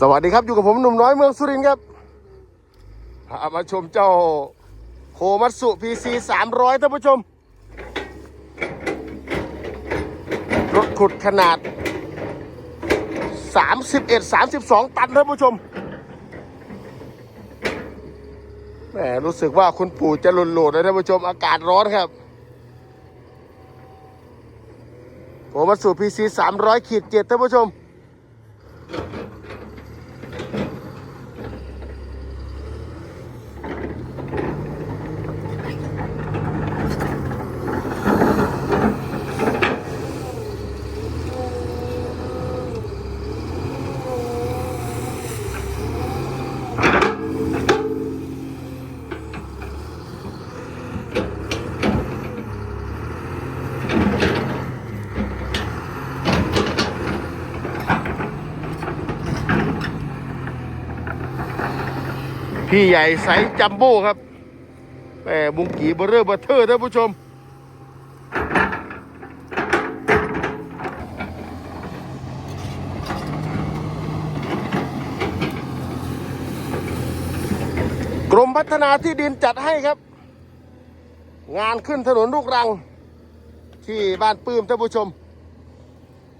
สวัสดีครับอยู่กับผมหนุ่มน้อยเมืองสุรินทร์ครับพามาชมเจ้าโคมัตสุ PC 300ท่านผู้ชม รถขุดขนาด 31 32 ตันท่านผู้ชมแหมรู้สึกว่าคุณปู่จะหลุดโหลดเลยท่านผู้ชมอากาศร้อนครับโคมัตสุ PC 300ขีดเจ็ดท่านผู้ชม พี่ใหญ่ไซจัมโบ้ครับแหมบุงกีเบอร์เรอร์เบอร์เทอร์ท่านผู้ชม กรมพัฒนาที่ดินจัดให้ครับ งานขึ้นถนนลูกรัง ที่บ้านปื้มท่านผู้ชม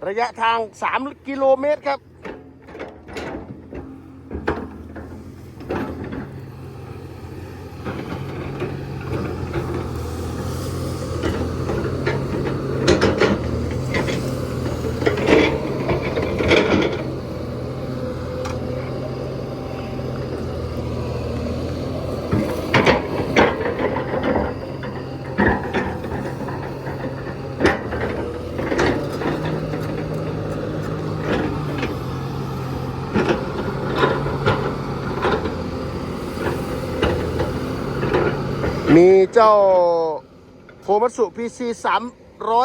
ระยะทาง 3 กิโลเมตรครับ มีเจ้าโคมัตสุ PC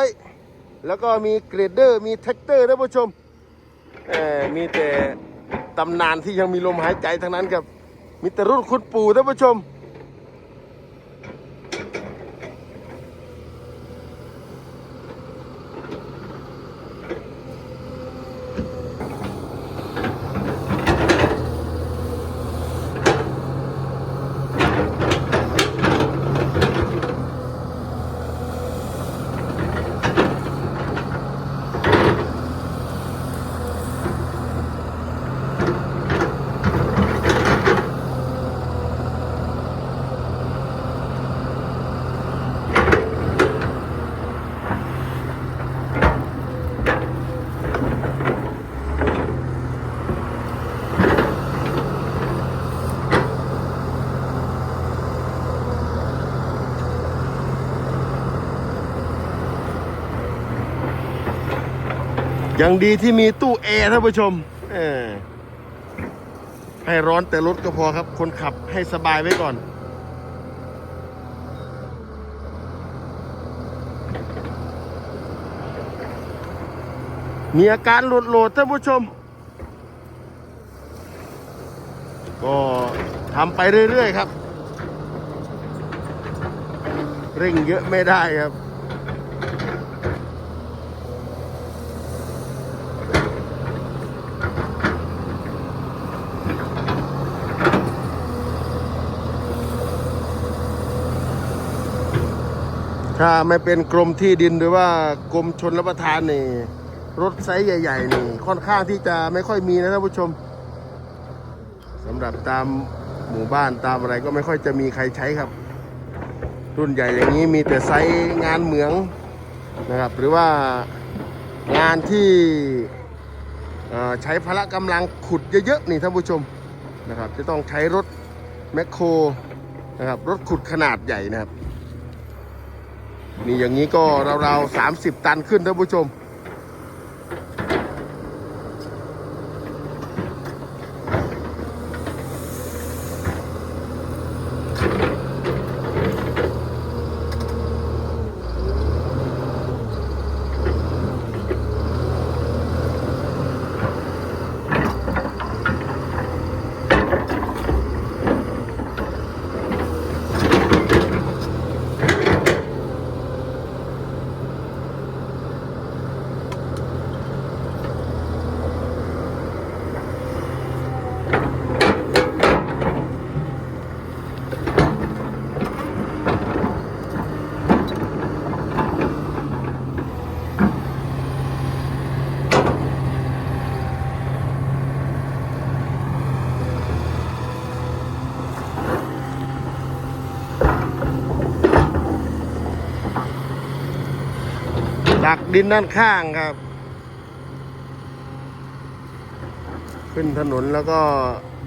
300 แล้วก็มีเกรดเดอร์ มีแท็กเตอร์ท่านผู้ชมมีแต่ตำนานที่ยังมีลมหายใจทั้งนั้นกับมีแต่รุ่นคุณปู่ท่านผู้ชม ยังดีที่มีตู้แอร์ท่านผู้ชมให้ร้อนแต่รถก็พอครับ คนขับให้สบายไว้ก่อน มีอาการหลุดโหลดท่านผู้ชม ก็ทำไปเรื่อย ๆ ครับ เร่งเยอะไม่ได้ครับ ถ้าไม่เป็นกรมที่ดินหรือว่ากรมชนรับประทานนี่ รถไซส์ใหญ่ ๆ นี่ ค่อนข้างที่จะไม่ค่อยมีนะท่านผู้ชมสำหรับตามหมู่บ้านตามอะไรก็ไม่ค่อยจะมีใครใช้ครับ รุ่นใหญ่อย่างนี้มีแต่ไซส์งานเหมืองนะครับ หรือว่างานที่ใช้พละกำลังขุดเยอะๆนี่ท่านผู้ชมนะครับ จะต้องใช้รถแมคโครนะครับรถขุดขนาดใหญ่นะครับ นี่อย่างนี้ก็ราวๆสามสิบตันขึ้นท่านผู้ชม ตักดินด้านข้างครับ ขึ้นถนนแล้วก็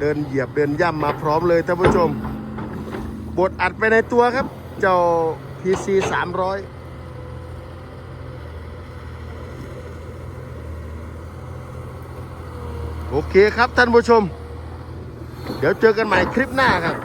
เดินเหยียบเดินย่ำมาพร้อมเลยท่านผู้ชม บดอัดไปในตัวครับ เจ้า PC 300โอเคครับท่านผู้ชม เดี๋ยวเจอกันใหม่คลิปหน้าครับ